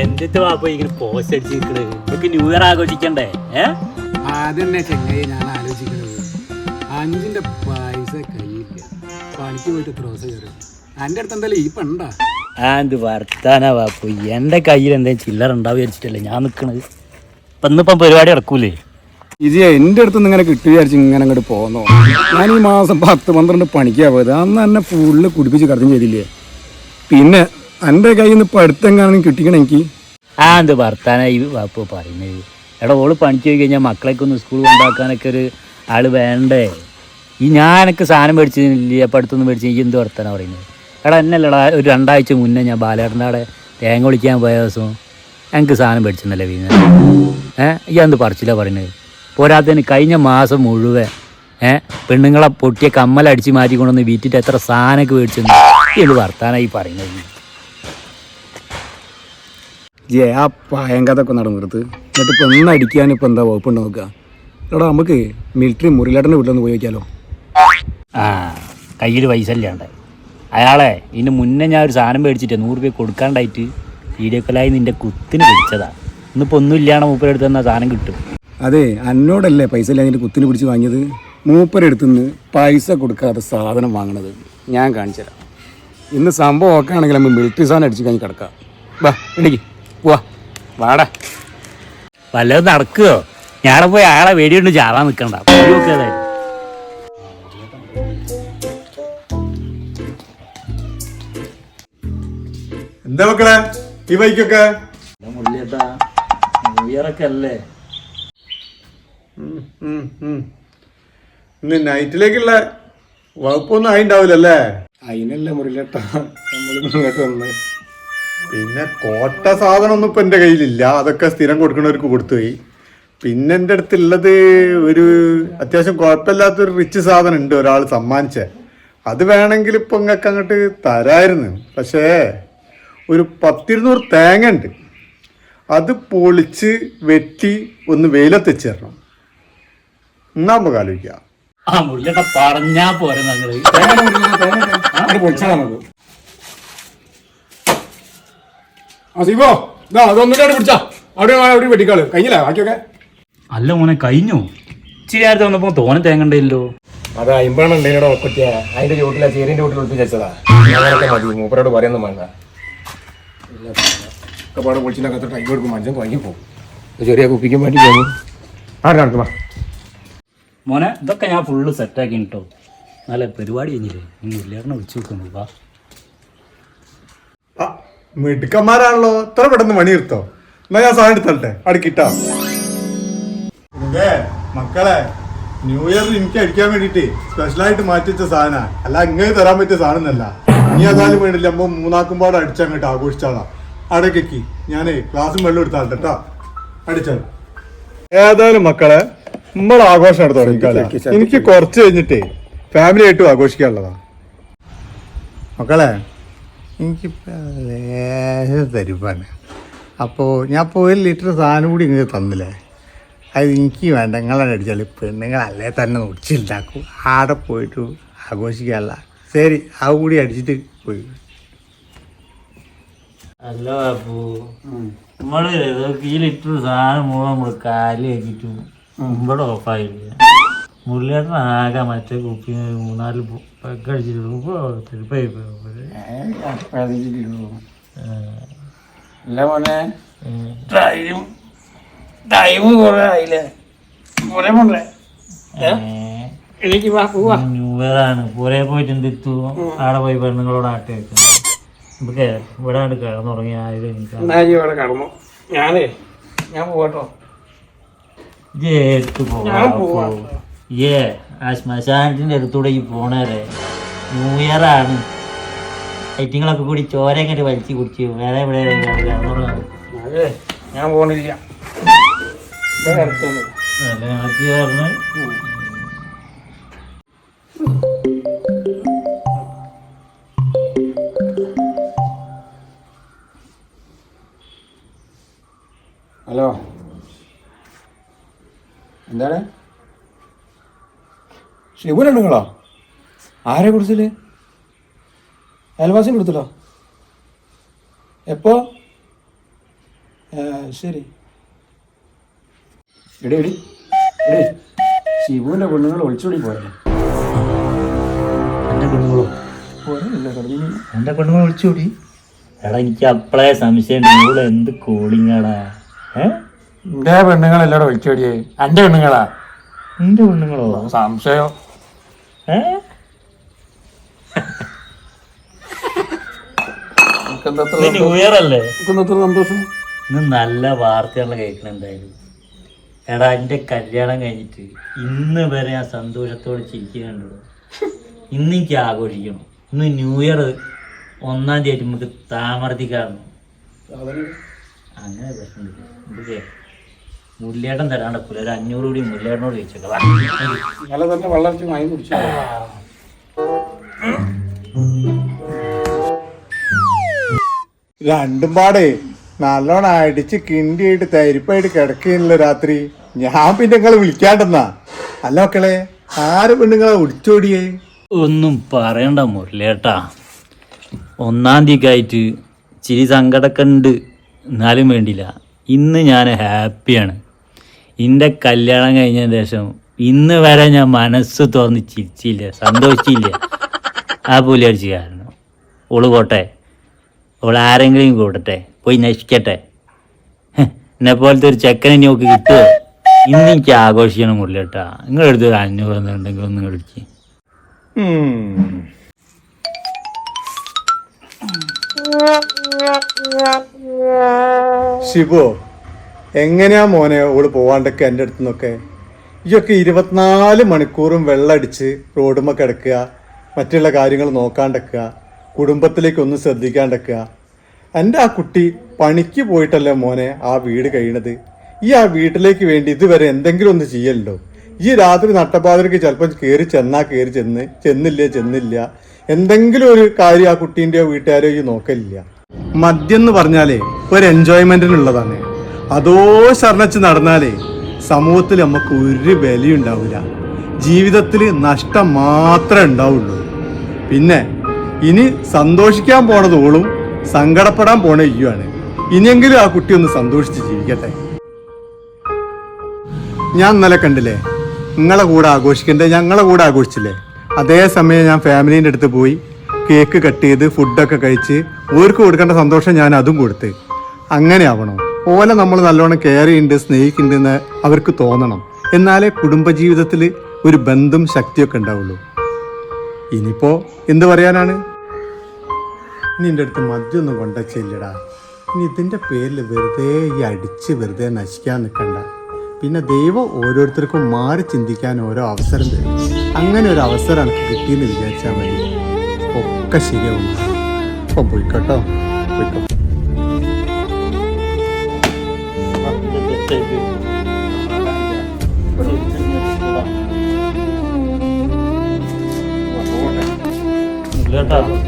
എന്തിട്ട് വാപ്പ ഇങ്ങനെ പോസ്റ്റ് അടിച്ച് നിൽക്കണത് നമുക്ക് ന്യൂ ഇയർ ആഘോഷിക്കണ്ടേ? ഏ? അതന്നെ ചെങ്ങായി ഞാൻ ആലോചിക്കുന്നത് അഞ്ചിന്റെ പൈസ കയ്യില്ല പണിക്ക് പോയിട്ട് എത്ര ദിവസം കയറും എന്റെ അടുത്ത് എന്തായാലും ഈ പണ്ടാ ആന്ത് വർത്താനാ വാപ്പു? എന്റെ കയ്യിൽ എന്തെങ്കിലും ചില്ലറ ഉണ്ടാവും വിചാരിച്ചിട്ടല്ലേ ഞാൻ നിൽക്കണത് ഇപ്പം ഇന്നിപ്പം പരിപാടി നടക്കൂലേ? ഇത് എന്റെ അടുത്ത് നിന്ന് ഇങ്ങനെ കിട്ടി വിചാരിച്ച് ഇങ്ങനെ അങ്ങോട്ട് പോന്നോ? ഞാൻ ഈ മാസം പത്ത് പന്ത്രണ്ട് പണിക്കാ പോയത്. അന്ന് എന്നെ ഫുള്ള് കുടിപ്പിച്ച് കടത്തും ചെയ്തില്ലേ? പിന്നെ എന്റെ കയ്യിൽ നിന്ന് പഠിത്തെങ്ങാനും കിട്ടിക്കണം എനിക്ക്? ആ എന്ത് ഭർത്താനായി വാപ്പ പറയുന്നത്? എടാ ഓൾ പണിക്ക് പോയി കഴിഞ്ഞാൽ മക്കളൊക്കെ ഒന്ന് സ്കൂൾ ഉണ്ടാക്കാനൊക്കെ ഒരു ആൾ വേണ്ടേ? ഈ ഞാനൊക്കെ സാധനം മേടിച്ചില്ല പഠിത്തൊന്നും മേടിച്ച് ഈ എന്ത് വർത്താനാ പറയുന്നത്? എടാ എന്നല്ലടാ ഒരു രണ്ടാഴ്ച മുന്നേ ഞാൻ ബാലേട്ടന്റെ അവിടെ തേങ്ങ ഒളിക്കാൻ പോയ ദിവസം എനിക്ക് സാധനം മേടിച്ചെന്നല്ലേ വീണ ഏഹ് ഈ എന്ത് പറിച്ചില്ല പറയുന്നത്? പോരാത്തതിന് കഴിഞ്ഞ മാസം മുഴുവൻ ഏഹ് പെണ്ണുങ്ങളെ പൊട്ടിയ കമ്മലടിച്ച് മാറ്റിക്കൊണ്ടുവന്ന് വീറ്റിട്ട് എത്ര സാധനമൊക്കെ മേടിച്ചെന്ന് ഇത് വർത്താനായി പറയുന്നത്? ജേ ആ പയങ്കതൊക്കെ നടന്നിടത്ത് എന്നിട്ട് ഇപ്പം ഒന്ന് അടിക്കാൻ ഇപ്പം എന്താ വകുപ്പുണ്ട് നോക്കുക എടാ നമുക്ക് മിലിറ്ററി മുറിലേട്ടന്റെ വീട്ടിലൊന്ന് പോയി വയ്ക്കാലോ ആ കയ്യിൽ പൈസ ഇല്ലാണ്ട്. അയാളെ ഇതിന് മുന്നേ ഞാൻ ഒരു സാധനം മേടിച്ചിട്ട് നൂറ് രൂപ കൊടുക്കാണ്ടായിട്ട് വീഡിയോ കോളായി നിന്റെ കുത്തിന് പിടിച്ചതാ. ഇന്നിപ്പോൾ ഒന്നും ഇല്ലാണ്ട് മൂപ്പരെടുത്ത് തന്നെ സാധനം കിട്ടും. അതെ അന്നോടല്ലേ പൈസ ഇല്ല അതിന്റെ കുത്തിന് പിടിച്ച് വാങ്ങിയത്? മൂപ്പരെടുത്തു നിന്ന് പൈസ കൊടുക്കാതെ സാധനം വാങ്ങണത് ഞാൻ കാണിച്ചു തരാം ഇന്ന് സംഭവം ഒക്കെ ആണെങ്കിൽ നമ്മൾ മിലിറ്ററി സാധനം അടിച്ച് കഴിഞ്ഞ് കിടക്കാം. വാ എനിക്ക് പോവാ വാടാ. വല്ലതും നടക്കുവോ? ഞാടെ പോയി അയാളെ വെടിയുണ്ട് ചാവാൻ നിൽക്കണ്ട എന്താ മക്കളെ? ഈ ബൈക്കൊക്കെ അല്ലേ? ഇന്ന് നൈറ്റിലേക്കുള്ള വകുപ്പൊന്നും ആയിണ്ടാവില്ലല്ലേ? അതിനല്ലേ മുറിയിലേട്ടാ നമ്മൾ മുന്നോട്ട് വന്ന്. പിന്നെ കോട്ട സാധനം ഒന്നും ഇപ്പൊ എന്റെ കയ്യിലില്ല. അതൊക്കെ സ്ഥിരം കൊടുക്കണവർക്ക് കൊടുത്തുപോയി പിന്നെ എന്റെ അടുത്തുള്ളത് ഒരു അത്യാവശ്യം കുഴപ്പമില്ലാത്തൊരു റിച്ച് സാധനം ഉണ്ട് ഒരാൾ സമ്മാനിച്ചേ. അത് വേണമെങ്കിൽ ഇപ്പൊ ഇങ്ങക്ക് അങ്ങോട്ട് തരായിരുന്നു. പക്ഷേ ഒരു പത്തിരുന്നൂറ് തേങ്ങ ഉണ്ട്. അത് പൊളിച്ച് വെട്ടി ഒന്ന് വെയിലത്തെച്ച് തരണം എന്നാ നമുക്ക് ആലോചിക്കാം. ആ പറഞ്ഞാ പോരെ ഞങ്ങൾ പൊളിച്ചാൽ നമുക്ക് ആ സിബോ ഇതാ അതൊന്നിട്ടാണ് പിടിച്ചാ. അവിടെ അവിടെ വെട്ടിക്കാൾ. കഴിഞ്ഞില്ല? ബാക്കിയൊക്കെ? അല്ല മോനെ കഴിഞ്ഞു. ഇച്ചിരി നേരത്തെ വന്നപ്പോ തോനെ തേങ്ങണ്ടല്ലോ. അത് അമ്പണം ഉണ്ടേനോട് ഒക്കത്തിയ അതിന്റെ ചോട്ടില ചേരിന്റെ ചോട്ടിൽ അങ്ങനൊക്കെ മതി മൂപ്പരോട് പറയാനൊന്നും വേണ്ട. ഒക്കെപ്പാട് പാട് പൊളിച്ചിനൊക്കെ ടൈം കൊടുക്കും മനുഷ്യൻ വാങ്ങി പോകും. ചെറിയ കുപ്പിക്കും വേണ്ടി പോകും. ആരുടെ നടക്കുമാ മോനെ ഇതൊക്കെ ഞാൻ ഫുള്ള് സെറ്റാക്കി കേട്ടോ നല്ല പരിപാടി കഴിഞ്ഞില്ലേ? നീ മുല്ലേറിനെ വിളിച്ചു നോക്കുന്നു വാ. ആ, മിടുക്കന്മാരാണല്ലോ. ഇത്ര പെട്ടെന്ന് മണി എടുത്തോ എന്നാ ഞാൻ സാധനം എടുത്തല്ലേ അടുക്കിട്ടാ മക്കളെ ന്യൂ ഇയർ എനിക്ക് അടിക്കാൻ വേണ്ടിട്ട് സ്പെഷ്യലായിട്ട് മാറ്റി വെച്ച സാധന. അല്ല ഇങ്ങനെ തരാൻ പറ്റിയ സാധനം എന്നല്ല ഇനി അതാലും വേണ്ടില്ല. അമ്മ മൂന്നാക്കുമ്പാട് അടിച്ചങ്ങോട്ട് ആഘോഷിച്ചാളാ അടക്കി ഞാനേ ക്ലാസ്സും വെള്ളം എടുത്താട്ടെ കേട്ടോ അടിച്ചാൽ ഏതായാലും മക്കളെ നമ്മൾ ആഘോഷം എടുത്ത് തുടങ്ങിക്കാല എനിക്ക് കുറച്ച് കഴിഞ്ഞിട്ടേ ഫാമിലി ആയിട്ടും ആഘോഷിക്കാനുള്ളതാ. മക്കളെ എനിക്കിപ്പോൾ ലേശം തരുപ്പാണ്. അപ്പോൾ ഞാൻ ഇപ്പോൾ ഒരു ലിറ്റർ സാധനം കൂടി ഇങ്ങനെ തന്നില്ലേ? അത് എനിക്ക് വേണ്ട. നിങ്ങളെ അടിച്ചാൽ പെണ്ണുങ്ങളല്ലേ തന്നെ ഒടിച്ചുണ്ടാക്കും ആടെ പോയിട്ട് ആഘോഷിക്കാനല്ല ശരി അത് കൂടി അടിച്ചിട്ട് പോയി. അല്ല ബാപ്പു. നമ്മൾ ഈ ലിറ്റർ സാധനം മുഴുവൻ നമ്മൾ കാലി ആക്കിട്ടു ഇവിടെ ഓഫായില്ല മുരളിയേട്ടൻ ആകെ മറ്റേ കുപ്പി മൂന്നാൽ തിരുപ്പായി അല്ല മോനെ ടൈം ടൈം കുറെ ആയില്ലേ? കുറെ മോനെ എനിക്ക് വാ പോവാ ന്യൂവറാണ് പുറേ പോയിട്ട് എന്തെത്തു ആടെ പോയി പെണ്ണുങ്ങളോട് ആട്ടി വെക്കും ഇവിടെ കണ്ട് കിടന്നുറങ്ങി. ആയത് എനിക്ക് ഇവിടെ കടന്നു? ഞാനേ ഞാൻ പോകട്ടോ ഏത്ത് പോവാ. ഏ ആ ശ്മശാനത്തിന്റെ അടുത്തൂടെ ഈ പോണേരെ ന്യൂ ഇയർ ആണ്. ഐറ്റിങ്ങളൊക്കെ കൂടി ചോര ഇങ്ങോട്ട് വലിച്ചു കുടിച്ചു വേറെ എവിടെ ഞാൻ പോണില്ല ഹലോ. എന്താണ്? ഷിബുനുണ്ട് നിങ്ങളോ? ആരെ കൊടുത്തില്ലേ? അയൽവാസിനെ കൊടുത്തില്ല എപ്പോ? ശരി. എടി എടി. എടി ശിവുവിന്റെ പെണ്ണുങ്ങൾ ഒളിച്ചോടി പോരെ എന്റെ പെണ്ണുങ്ങളോ? പോരല്ല എന്റെ പെണ്ണുങ്ങൾ ഒളിച്ചോടി? എടാ എനിക്ക് അപ്പളേ സംശയം. നിങ്ങൾ എന്ത് കോളിങ്ങാടാ? ഏ? പെണ്ണുങ്ങളെല്ലാം ഒളിച്ചോടിയേ. എന്റെ പെണ്ണുങ്ങളാ. നിന്റെ പെണ്ണുങ്ങളോ? സംശയം. സന്തോഷം? ഇന്ന് നല്ല വാർത്തയാണ് കേൾക്കണം എന്തായാലും. എടാ എന്റെ കല്യാണം കഴിഞ്ഞിട്ട് ഇന്ന് വരെ ഞാൻ സന്തോഷത്തോടെ ചിരിക്കുന്നുണ്ടോ ഇന്ന് എനിക്ക് ആഘോഷിക്കണം. ഇന്ന് ന്യൂ ഇയർ ഒന്നാം തീയതി നമുക്ക് താമർത്തിക്കാരണം അങ്ങനെ പ്രശ്നമില്ല. നമുക്ക് മുല്ലേട്ടൻ തരാണ്ടക്കൂല ഒരു അഞ്ഞൂറ് കൂടി മുല്ലേട്ടനോട് ചോദിച്ചേക്കാം. ഇന്നലെ തന്നെ വെള്ളം വാങ്ങി കുടിച്ചു. രണ്ടും പാടേ. നല്ലോണം അടിച്ച് കിണ്ടിയായിട്ട് തരിപ്പായിട്ട് കിടക്കുകയാണല്ലോ രാത്രി. ഞാൻ പിന്നെ നിങ്ങളെ വിളിക്കാണ്ടെന്നാ. അല്ല മക്കളെ ആര് പെണ്ണുങ്ങളെ ഒടിച്ചോടിയേ ഒന്നും പറയണ്ട മുരളേട്ടാ ഒന്നാം തീയതിക്കായിട്ട് ചിരി സങ്കടമൊക്കെ ഉണ്ട്. എന്നാലും വേണ്ടില്ല ഇന്ന് ഞാൻ ഹാപ്പിയാണ്. എന്റെ കല്യാണം കഴിഞ്ഞ ശേഷം ഇന്ന് വരെ ഞാൻ മനസ്സ് തോന്നി ചിരിച്ചില്ല സന്തോഷിച്ചില്ല. ആ പുലി അടിച്ച് കാരണം ഓൾ പോട്ടെ. ഓൾ ആരെങ്കിലും കൂടട്ടെ. പോയി നശിക്കട്ടെ. എന്നെ പോലത്തെ ഒരു ചെക്കനെ നോക്കി കിട്ടുമോ ഇന്ന് എനിക്ക് ആഘോഷിക്കണം കേട്ടാ നിങ്ങളെടുത്ത് ഒരു അഞ്ഞൂറ് ഉണ്ടെങ്കിൽ ഒന്ന് ഇടിച്ച് ഉം. എങ്ങനെയാ മോനെ ഓൾ പോവാണ്ടൊക്കെ എന്റെ അടുത്ത് നിന്നൊക്കെ ഇയൊക്കെ ഇരുപത്തിനാല് മണിക്കൂറും വെള്ളമടിച്ച് റോഡുമ്മ കിടക്കുക മറ്റുള്ള കാര്യങ്ങൾ നോക്കാണ്ടക്കുക കുടുംബത്തിലേക്കൊന്നും ശ്രദ്ധിക്കാണ്ടെക്കുക എന്റെ ആ കുട്ടി പണിക്ക് പോയിട്ടല്ലേ മോനെ ആ വീട് കഴിയണത്? ഈ ആ വീട്ടിലേക്ക് വേണ്ടി ഇതുവരെ എന്തെങ്കിലും ഒന്ന് ചെയ്യലുണ്ടോ? ഈ രാത്രി നട്ടപ്പാതിരക്ക് ചിലപ്പോൾ കയറി ചെന്നാ കയറി ചെന്ന് ചെന്നില്ല ചെന്നില്ല. എന്തെങ്കിലും ഒരു കാര്യം ആ കുട്ടീന്റെയോ വീട്ടുകാരോ ഈ നോക്കലില്ല. മദ്യം എന്ന് പറഞ്ഞാലേ ഒരു എൻജോയ്മെന്റിനുള്ളതാണ് അതോ ശർണച്ച് നടന്നാലേ സമൂഹത്തിൽ നമുക്ക് ഒരു വിലയും ഉണ്ടാവില്ല ജീവിതത്തിൽ നഷ്ടം മാത്രമേ ഉണ്ടാവുള്ളൂ. പിന്നെ ഇനി സന്തോഷിക്കാൻ പോണതോളും സങ്കടപ്പെടാൻ പോണ ഇയുമാണ് ഇനിയെങ്കിലും ആ കുട്ടി ഒന്ന് സന്തോഷിച്ച് ജീവിക്കട്ടെ. ഞാൻ ഇന്നലെ കണ്ടില്ലേ? നിങ്ങളെ കൂടെ ആഘോഷിക്കണ്ടേ? ഞങ്ങളെ കൂടെ ആഘോഷിച്ചില്ലേ? അതേ സമയം ഞാൻ ഫാമിലീന്റെ അടുത്ത് പോയി കേക്ക് കട്ട് ചെയ്ത് ഫുഡൊക്കെ കഴിച്ച് ഓർക്ക് കൊടുക്കേണ്ട സന്തോഷം ഞാൻ അതും കൊടുത്ത്. അങ്ങനെ ഓലെ നമ്മൾ നല്ലോണം കെയർ ചെയ്യുന്നുണ്ട് സ്നേഹിക്കുന്നുണ്ട് എന്ന് അവർക്ക് തോന്നണം. എന്നാലേ കുടുംബജീവിതത്തിൽ ഒരു ബന്ധം ശക്തിയൊക്കെ ഉണ്ടാവുള്ളൂ. ഇനിയിപ്പോ എന്ത് പറയാനാണ്? ഇനി എന്റെ അടുത്ത് മദ്യമൊന്നും കൊണ്ടുവച്ചില്ലടാ ഇനി ഇതിന്റെ പേരിൽ വെറുതെ ഈ അടിച്ച് വെറുതെ നശിക്കാൻ നിൽക്കണ്ട പിന്നെ ദൈവം ഓരോരുത്തർക്കും മാറി ചിന്തിക്കാൻ ഓരോ അവസരം തരും. അങ്ങനെ ഒരു അവസരം എനിക്ക് കിട്ടിയെന്ന് വിചാരിച്ചാൽ മതി. ഒക്കെ ശരിയാവും. അപ്പം പോയിക്കോട്ടോ. പോയിക്കോ കേട്ടോ